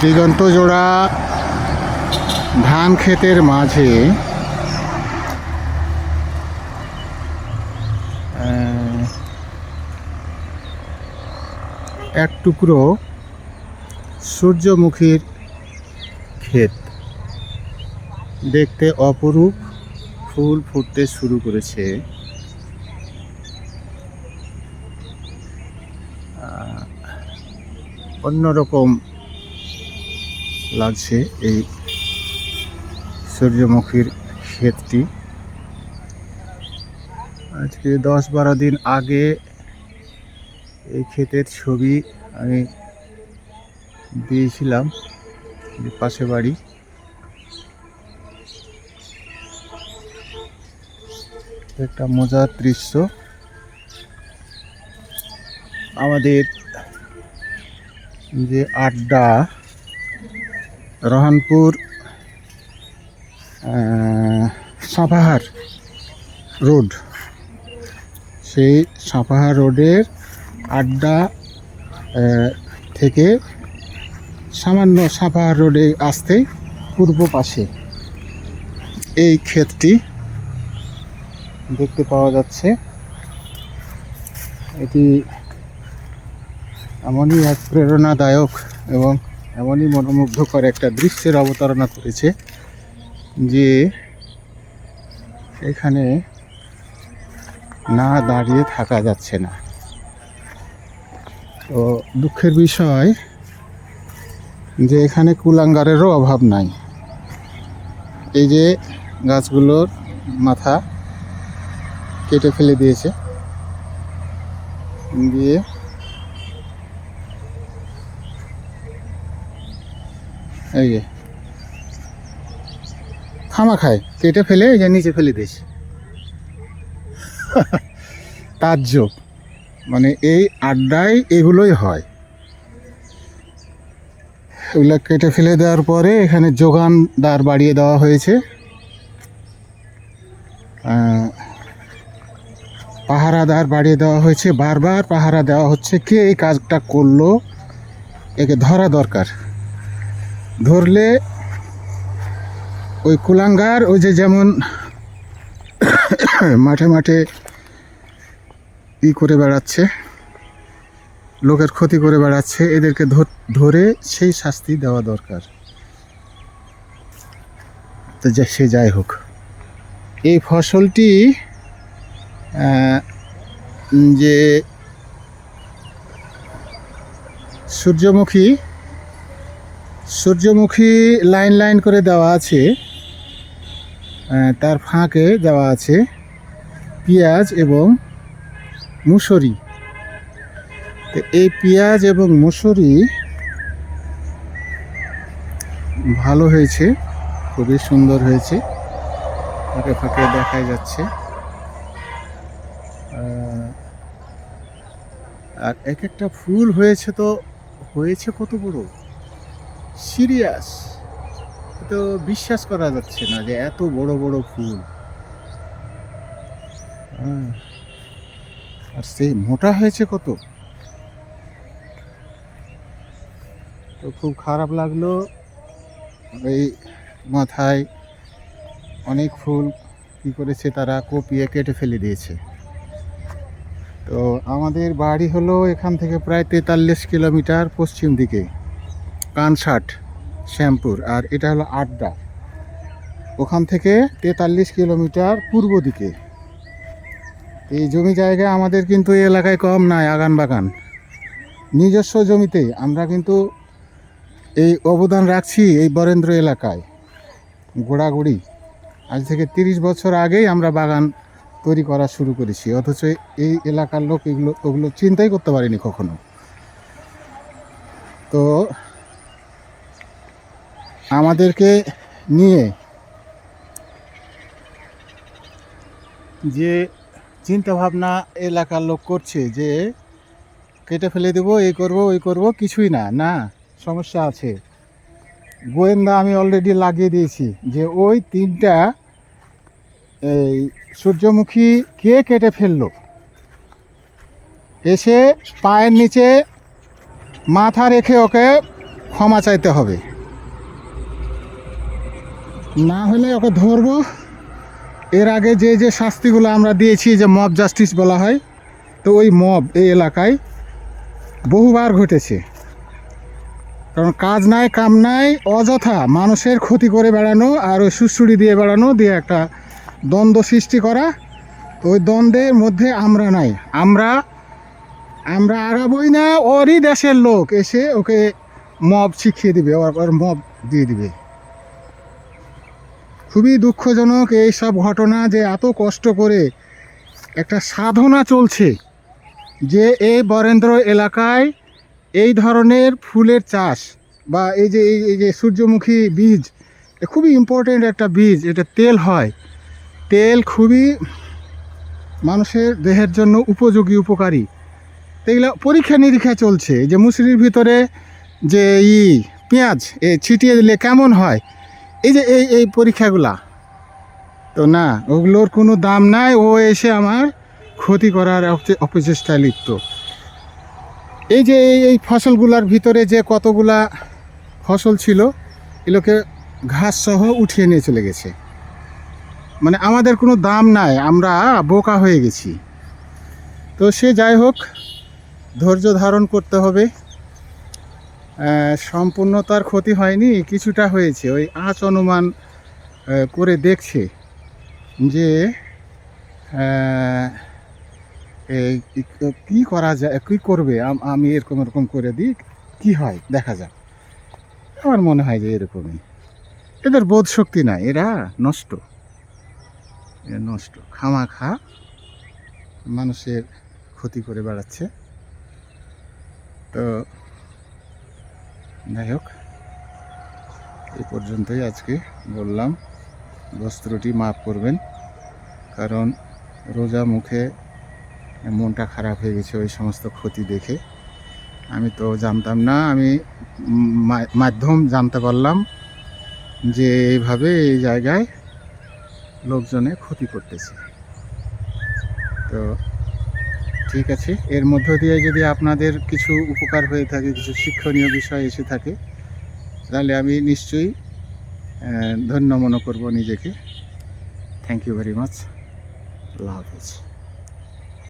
দিগন্ত জোড়া ধান ক্ষেতের মাঝে। এক টুকরো সূর্যমুখীর ক্ষেত। দেখতে অপরূপ ফুল ফুটতে শুরু করেছে। অন্যরকম লাগছে এই সূর্যমুখীর ক্ষেতটি। আজকে দশ বারো দিন আগে এই ক্ষেতের ছবি আমি দিয়েছিলাম পাশে বাড়ি। একটা মজার দৃশ্য। আমাদের যে আড্ডা রহনপুর আহ, সাপাহার রোড। সেই সাপাহার রোডের আড্ডা থেকে সামান্য সাপাহার রোডে আসতে পূর্ব পাশে এই ক্ষেতটি দেখতে পাওয়া যাচ্ছে। এটি এমনই এক প্রেরণাদায়ক এবং এমনই মনোমুগ্ধকর একটা দৃশ্যের অবতারণা করেছে যে এখানে না দাঁড়িয়ে থাকা যাচ্ছে না। তো দুঃখের বিষয় যে এখানে কুলাঙ্গারেরও অভাব নাই। এই যে গাছগুলোর মাথা কেটে ফেলে দিয়েছে। দিয়ে এই যে। খামা খায়। কেটে ফেলে এই যে নিচে ফেলে দিয়েছে তাজ্জব। মানে এই আড্ডায় এগুলোই হয়। এগুলো কেটে ফেলে দেওয়ার পরে এখানে যোগানদার বাড়িয়ে দেওয়া হয়েছে। আহ, পাহারাদার বাড়িয়ে দেওয়া হয়েছে। বারবার পাহারা দেওয়া হচ্ছে। কে এই কাজটা করল? একে ধরা দরকার। ধরলে ওই কুলাঙ্গার, ওই যে যেমন মাঠে মাঠে ই করে বেড়াচ্ছে, লোকের ক্ষতি করে বেড়াচ্ছে, এদেরকে ধরে সেই শাস্তি দেওয়া দরকার। তো সে যাই হোক। এই ফসলটি যে সূর্যমুখী সূর্যমুখী লাইন লাইন করে দেওয়া আছে। তার ফাঁকে দেওয়া আছে পেঁয়াজ এবং মুসুরি। তো এই পেঁয়াজ এবং মুসুরি ভালো হয়েছে, খুবই সুন্দর হয়েছে। ফাঁকে ফাঁকে দেখা যাচ্ছে। আর এক একটা ফুল হয়েছে তো, হয়েছে কত বড়? সিরিয়াস। তো বিশ্বাস করা যাচ্ছে না যে এত বড় বড় ফুল। হ্যাঁ। আর সেই মোটা হয়েছে কত? তো খুব খারাপ লাগল। এই মাথায় অনেক ফুল কি করেছে তারা কপিয়ে কেটে ফেলে দিয়েছে। তো আমাদের বাড়ি হলো এখান থেকে প্রায় তেতাল্লিশ কিলোমিটার পশ্চিম দিকে। কানসাট, শ্যামপুর, আর এটা হলো আড্ডা। ওখান থেকে তেতাল্লিশ কিলোমিটার পূর্ব দিকে। এই জমি জায়গা আমাদের কিন্তু এই এলাকায় কম নাই, আগান বাগান। নিজস্ব জমিতে আমরা কিন্তু এই অবদান রাখছি এই বরেন্দ্র এলাকায়। গোড়াগুড়ি। আজ থেকে তিরিশ বছর আগেই আমরা বাগান তৈরি করা শুরু করেছি, অথচ এই এলাকার লোক এগুলো, ওগুলো চিন্তাই করতে পারিনি কখনো। তো আমাদেরকে নিয়ে যে চিন্তা ভাবনা এলাকার লোক করছে যে কেটে ফেলে দেবো এই করব, ওই করব, কিছুই না। না, সমস্যা আছে। গোয়েন্দা আমি অলরেডি লাগিয়ে দিয়েছি যে ওই তিনটা, এই সূর্যমুখী কে কেটে ফেলল? এসে পায়ের নিচে মাথা রেখে ওকে ক্ষমা চাইতে হবে। না হলে ওকে ধরবো। এর আগে যে যে শাস্তিগুলো আমরা দিয়েছি, যে মব জাস্টিস বলা হয়, তো ওই মব এই এলাকায় বহুবার ঘটেছে। কারণ কাজ নাই, কাম নাই, অযথা মানুষের ক্ষতি করে বেড়ানো আর ওই সুসুড়ি দিয়ে বেড়ানো দিয়ে একটা দ্বন্দ্ব সৃষ্টি করা। তো ওই দ্বন্দ্বের মধ্যে আমরা নাই। আমরা আমরা আগাবই না, ওরই দেশের লোক এসে ওকে মব শিখিয়ে দিবে, ওর ওর মব দিয়ে দিবে। খুবই দুঃখজনক এই সব ঘটনা যে এত কষ্ট করে একটা সাধনা চলছে যে এই বরেন্দ্র এলাকায় এই ধরনের ফুলের চাষ বা এই যে এই যে সূর্যমুখী বীজ খুবই ইম্পর্টেন্ট একটা বীজ, এটা তেল হয়। তেল খুবই মানুষের দেহের জন্য উপযোগী, উপকারী। এগুলো পরীক্ষা নিরীক্ষা চলছে। যে মুসুরির ভিতরে যে ই পেঁয়াজ, এ ছিটিয়ে দিলে কেমন হয়? এই যে এই এই পরীক্ষাগুলা, তো না, ওগুলোর কোনো দাম নাই, ও এসে আমার ক্ষতি করার অপচে- অপচেষ্টায় লিপ্ত। এই যে এই এই ফসলগুলার ভিতরে যে কতগুলা ফসল ছিল, এগুলোকে ঘাস সহ উঠিয়ে নিয়ে চলে গেছে। মানে আমাদের কোনো দাম নাই, আমরা বোকা হয়ে গেছি। তো সে যাই হোক, ধৈর্য ধারণ করতে হবে। সম্পূর্ণ তার ক্ষতি হয়নি, কিছুটা হয়েছে। ওই আঁচ অনুমান করে দেখছে যে কি করা যায়, কী করবে, আমি এরকম এরকম করে দিই, কি হয়, দেখা যাক। আমার মনে হয় যে এরকমই। এদের বোধ শক্তি নাই, এরা নষ্ট। নষ্ট। খামা খা মানুষের ক্ষতি করে বেড়াচ্ছে। তো যাই হোক এই পর্যন্তই আজকে বললাম। বস্ত্রটি মাফ করবেন, কারণ রোজা মুখে মনটা খারাপ হয়ে গেছে ওই সমস্ত ক্ষতি দেখে। আমি তো জানতাম না, আমি মাধ্যম জানতে পারলাম যে এইভাবে এই জায়গায় লোকজনে ক্ষতি করতেছে। তো ঠিক আছে। এর মধ্য দিয়ে যদি আপনাদের কিছু উপকার হয়ে থাকে, কিছু শিক্ষণীয় বিষয় এসে থাকে, তাহলে আমি নিশ্চয়ই ধন্য মনে করব নিজেকে। থ্যাংক ইউ ভেরি মাচ আল্লাহ হাফিজ।